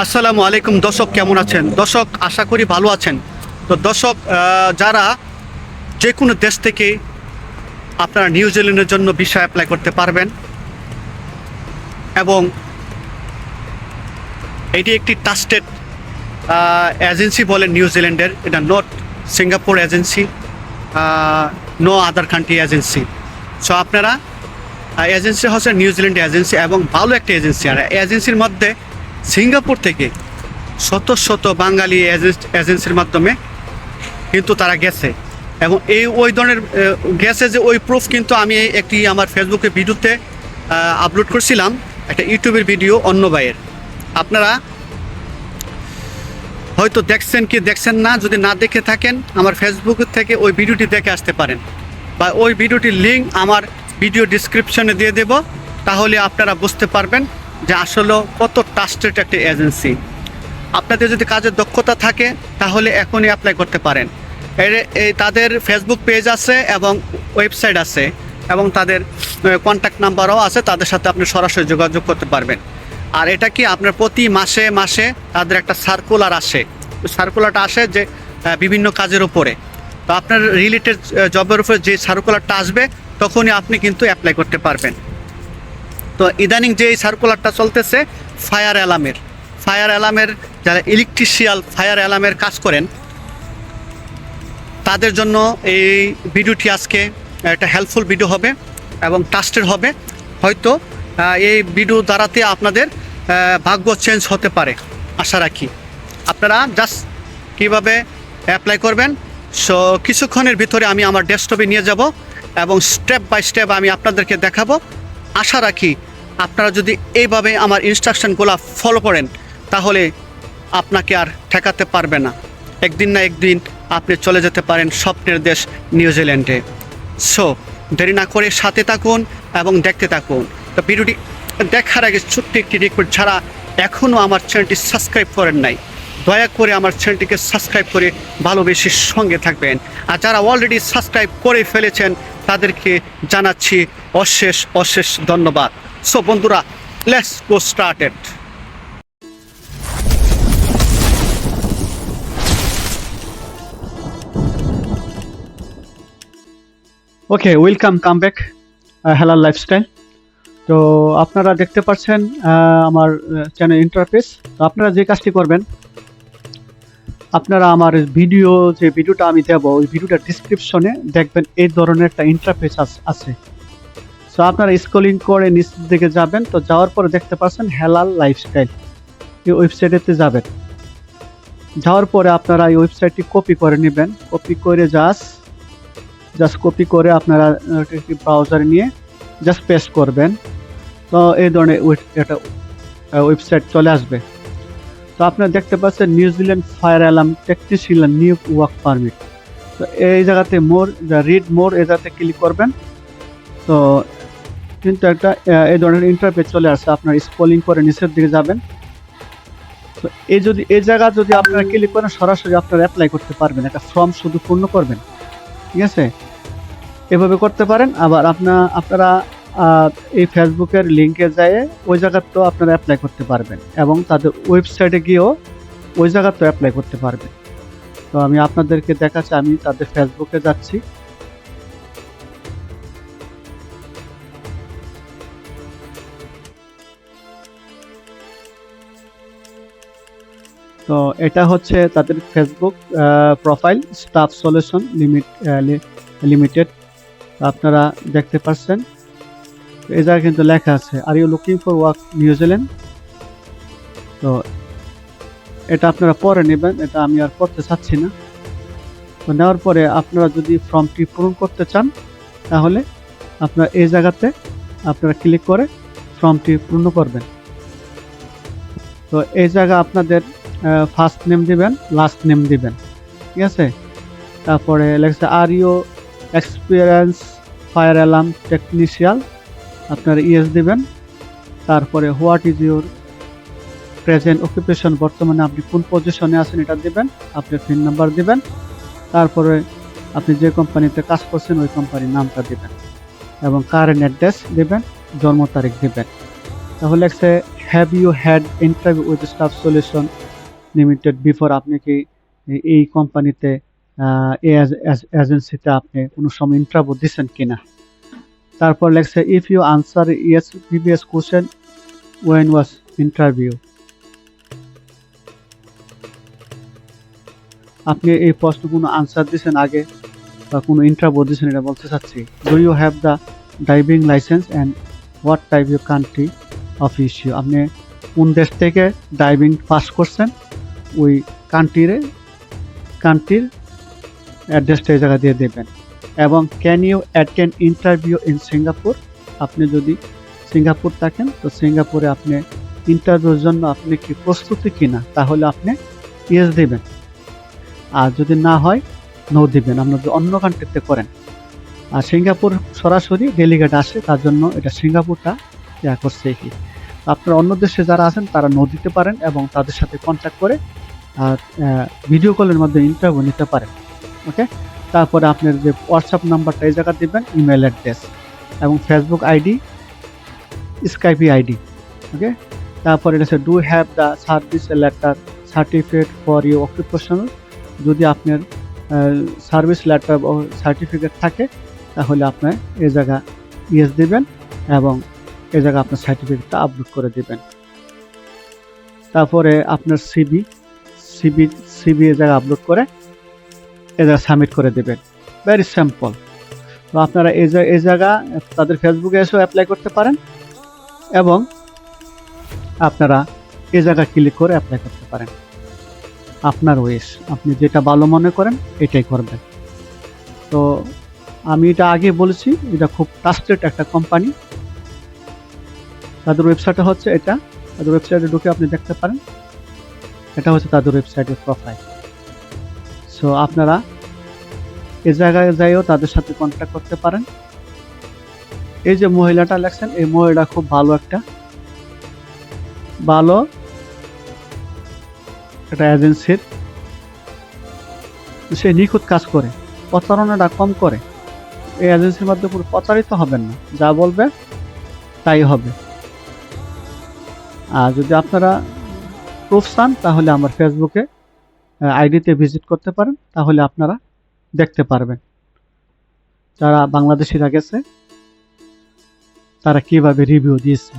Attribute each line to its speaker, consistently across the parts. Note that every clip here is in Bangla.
Speaker 1: আসসালামু আলাইকুম দর্শক, কেমন আছেন? দর্শক, আশা করি ভালো আছেন। তো দর্শক যারা যে কোনো দেশ থেকে আপনারা নিউজিল্যান্ডের জন্য ভিসা অ্যাপ্লাই করতে পারবেন এবং এটি একটি ট্রাস্টেড এজেন্সি বলেন নিউজিল্যান্ডের এটা not Singapore agency no other country agency so আপনারা এজেন্সি হচ্ছে নিউজিল্যান্ড এজেন্সি এবং ভালো একটা এজেন্সি আর এজেন্সির মধ্যে সিঙ্গাপুর থেকে শত শত বাঙালি এজেন্স- এজেন্সির মাধ্যমে কিন্তু তারা গেছে। এবং এই ওই ধরনের গেছে যে ওই প্রুফ কিন্তু আমি একটি আমার ফেসবুকে ভিডিওতে আপলোড করছিলাম। একটা ইউটিউবের ভিডিও অন্য ভাইয়ের। আপনারা হয়তো দেখছেন কি দেখছেন না, যদি না দেখে থাকেন, আমার ফেসবুক থেকে ওই ভিডিওটি দেখে আসতে পারেন। বা ওই ভিডিওটির লিঙ্ক আমার ভিডিও ডিসক্রিপশনে দিয়ে দেব। তাহলে আপনারা বুঝতে পারবেন যে আসলে কত ট্রাস্টেড একটা এজেন্সি আপনাদের যদি কাজের দক্ষতা থাকে, তাহলে এখনই অ্যাপ্লাই করতে পারেন। এর, এই তাদের ফেসবুক পেজ আছে এবং ওয়েবসাইট আছে এবং তাদের কন্ট্যাক্ট নাম্বারও আছে, তাদের সাথে আপনি সরাসরি যোগাযোগ করতে পারবেন। আর এটা কি আপনার প্রতি মাসে মাসে তাদের একটা সার্কুলার আসে। সার্কুলারটা আসে যে বিভিন্ন কাজের উপরে। তো আপনার রিলেটেড জবের উপরে যে সার্কুলারটা আসবে, তখনই আপনি কিন্তু অ্যাপ্লাই করতে পারবেন। তো ইদানিং যে এই সার্কুলারটা চলতেছে ফায়ার অ্যালার্মের ফায়ার অ্যালার্মের যারা ইলেকট্রিশিয়াল ফায়ার অ্যালার্মের কাজ করেন, তাদের জন্য এই ভিডিওটি আজকে একটা হেল্পফুল ভিডিও হবে এবং ট্রাস্টেড হবে। হয়তো এই ভিডিও দ্বারাতে আপনাদের ভাগ্য চেঞ্জ হতে পারে, আশা রাখি। আপনারা জাস্ট কীভাবে অ্যাপ্লাই করবেন সো কিছুক্ষণের ভিতরে আমি আমার ডেস্কটপে নিয়ে যাব এবং স্টেপ বাই স্টেপ আমি আপনাদেরকে দেখাবো। আশা রাখি আপনারা যদি এইভাবে আমার ইনস্ট্রাকশনগুলো ফলো করেন, তাহলে আপনাকে আর ঠেকাতে পারবে না। একদিন না একদিন আপনি চলে যেতে পারেন স্বপ্নের দেশ নিউজিল্যান্ডে সো দেরি না করে সাথে থাকুন এবং দেখতে থাকুন। তো ভিডিওটি দেখার আগে ছোট্ট একটি রিকোয়েস্ট ছাড়া এখনও আমার চ্যানেলটি সাবস্ক্রাইব করেন নাই দয়া করে আমার চ্যানেলটিকে সাবস্ক্রাইব করে ভালোবেসে সঙ্গে থাকবেন। আর যারা অলরেডি সাবস্ক্রাইব করে ফেলেছেন, তাদেরকে জানাচ্ছি অশেষ অশেষ ধন্যবাদ। সো বন্ধুরা let's go started okay welcome come back Helal lifestyle তো আপনারা দেখতে পাচ্ছেন আমার চ্যানেল ইন্টারফেস তো আপনারা যে কাজটি করবেন, আপনারা আমার ভিডিও যে ভিডিওটা আমি দেবো, ওই ভিডিওটার ডিসক্রিপশনে দেখবেন এই ধরনের একটা ইন্টারফেস আছে। সো আপনারা স্ক্রলিং করে নিচ দিকে যাবেন, তো যাওয়ার পরে দেখতে পাচ্ছেন হেলাল লাইফস্টাইল এই ওয়েবসাইটেতে যাবেন। যাওয়ার পরে আপনারা এই ওয়েবসাইটটি কপি করে নেবেন। কপি করে জাস্ট জাস্ট কপি করে আপনারা ব্রাউজারে নিয়ে জাস্ট পেস্ট করবেন। তো এই ধরনের একটা ওয়েবসাইট চলে আসবে। তো আপনারা দেখতে পাচ্ছেন New Zealand fire alarm technician new work permit তো এই জায়গাতে মোর রিড মোর এই জায়গাতে ক্লিক করবেন। তো কিন্তু একটা এই ধরনের ইন্টারপেজ চলে আসছে আপনার স্ক্রলিং করে নিচের দিকে যাবেন। তো এই যদি, এই জায়গা যদি আপনারা ক্লিক করেন, সরাসরি আপনারা অ্যাপ্লাই করতে পারবেন। একটা ফর্ম শুধু পূর্ণ করবেন। ঠিক আছে? এভাবে করতে পারেন। আবার আপনা, আপনারা এই ফেসবুকের লিঙ্কে যায় ওই জায়গাতেও আপনারা অ্যাপ্লাই করতে পারবেন এবং তাদের ওয়েবসাইটে গিয়েও ওই জায়গাতেও অ্যাপ্লাই করতে পারবেন। তো আমি আপনাদেরকে দেখাচ্ছি, আমি তাদের ফেসবুকে যাচ্ছি। তো এটা হচ্ছে তাদের Facebook profile staff solution limit limited আপনারা দেখতে পাচ্ছেন। এই জায়গায় কিন্তু লেখা আছে are you looking for work New Zealand তো এটা আপনারা পরে নেবেন, এটা আমি আর পড়তে চাচ্ছি না। তো নেওয়ার পরে আপনারা যদি ফর্মটি পূরণ করতে চান, তাহলে আপনারা এই জায়গাতে আপনারা ক্লিক করে ফর্মটি পূর্ণ করবেন। তো এই জায়গা আপনাদের ফার্স্ট নেম দিবেন লাস্ট নেম দিবেন। ঠিক আছে? তারপরে লেখছে are you experience fire alarm technician, আপনার ইএস দিবেন। তারপরে what is your present occupation? বর্তমানে আপনি কোন পজিশনে আছেন এটা দিবেন আপনি পিন নাম্বার দেবেন। তারপরে আপনি যে কোম্পানিতে কাজ করছেন, ওই কোম্পানির নামটা দিবেন এবং কারেন্ট অ্যাড্রেস দিবেন, জন্ম তারিখ দিবেন। তাহলে একটা have you had interview with staff solution limited before আপনি কি এই কোম্পানিতে এজেন্সিতে আপনি কোনো সময় ইন্টারভিউ দিচ্ছেন কিনা? তারপর লেখছে if you answer yes previous question when was interview আপনি এই প্রশ্ন কোনো আনসার দিয়েছেন আগে বা কোনো ইন্টারভিউ দিয়েছেন এটা বলতে চাচ্ছি। Do you have the driving licence and what type you country of issue আপনি কোন দেশ থেকে ড্রাইভিং পাস করছেন? ওই কান্ট্রিরে কান্ট্রির অ্যাড্রেসটা এই জায়গা দিয়ে দেবেন। এবং can you attend interview in Singapore আপনি যদি সিঙ্গাপুর থাকেন, তো সিঙ্গাপুরে আপনি ইন্টারভিউর জন্য আপনি কি প্রস্তুতি কিনা, তাহলে আপনি ইয়েস দেবেন। আর যদি না হয় নো দিবেন। আপনার যদি অন্য কান্ট্রিতে করেন। আর সিঙ্গাপুর সরাসরি ডেলিগেট আসে, তার জন্য এটা সিঙ্গাপুরটা ইয়া করছে কি। আপনার অন্য দেশে যারা আছেন, তারা নো দিতে পারেন এবং তাদের সাথে কন্ট্যাক্ট করে আর ভিডিও কলের মাধ্যমে ইন্টারভিউ নিতে পারেন। ওকে? তারপরে আপনার যে হোয়াটসঅ্যাপ নাম্বারটা, এই জায়গা দিবেন ইমেল অ্যাড্রেস এবং Facebook ID Skype ID okay? তারপরে এটা do have the service letter certificate for you occupational যদি আপনার সার্ভিস লেটার সার্টিফিকেট থাকে, তাহলে আপনার এই জায়গা ইয়েস দিবেন এবং এই জায়গা আপনার সার্টিফিকেটটা আপলোড করে দিবেন। তারপরে আপনার সিবি সিবি সিবি এ জায়গা আপলোড করে জায়গা সাবমিট করে দেবেন ভেরি সিম্পল তো আপনারা এই জায়গা, তাদের ফেসবুকে এসেও অ্যাপ্লাই করতে পারেন এবং আপনারা এ জায়গা ক্লিক করে অ্যাপ্লাই করতে পারেন। আপনার ওয়েস আপনি যেটা ভালো মনে করেন, এটাই করবেন। তো আমি এটা আগে বলেছি, এটা খুব ট্রাস্টেড একটা কোম্পানি তাদের ওয়েবসাইটটা হচ্ছে এটা। তাদের ওয়েবসাইটে ঢুকে আপনি দেখতে পারেন। এটা হচ্ছে তাদের ওয়েবসাইটের প্রোফাইল সো আপনারা এ জায়গায় যাইও, তাদের সাথে কন্ট্যাক্ট করতে পারেন। এই যে মহিলাটা লেখছেন এই মহিলা খুব ভালো একটা। ভালো একটা এজেন্সির সে নিখুঁত কাজ করে, প্রতারণাটা কম করে। এই এজেন্সির মধ্যে পুরো প্রতারিত হবেন না। যা বলবে, তাই হবে। আর যদি আপনারা প্রুফ চান, তাহলে আমার ফেসবুকে আইডিতে ভিজিট করতে পারেন, তাহলে আপনারা দেখতে পারবেন যারা বাংলাদেশিরা গেছে, তারা কীভাবে রিভিউ দিয়েছে।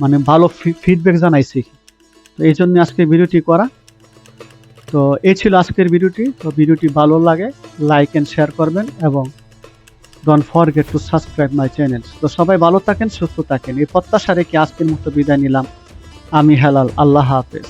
Speaker 1: মানে ভালো ফিডব্যাক জানাইছে। তো এই জন্য আজকে ভিডিওটি করা। তো এই ছিল আজকের ভিডিওটি। তো ভিডিওটি ভালো লাগে লাইক অ্যান্ড শেয়ার করবেন এবং don't forget to subscribe my channel তো সবাই ভালো থাকেন, সুস্থ থাকেন। এই প্রত্যাশা রেখে আজকের মতো বিদায় নিলাম। আমি হেলাল, আল্লাহ হাফেজ।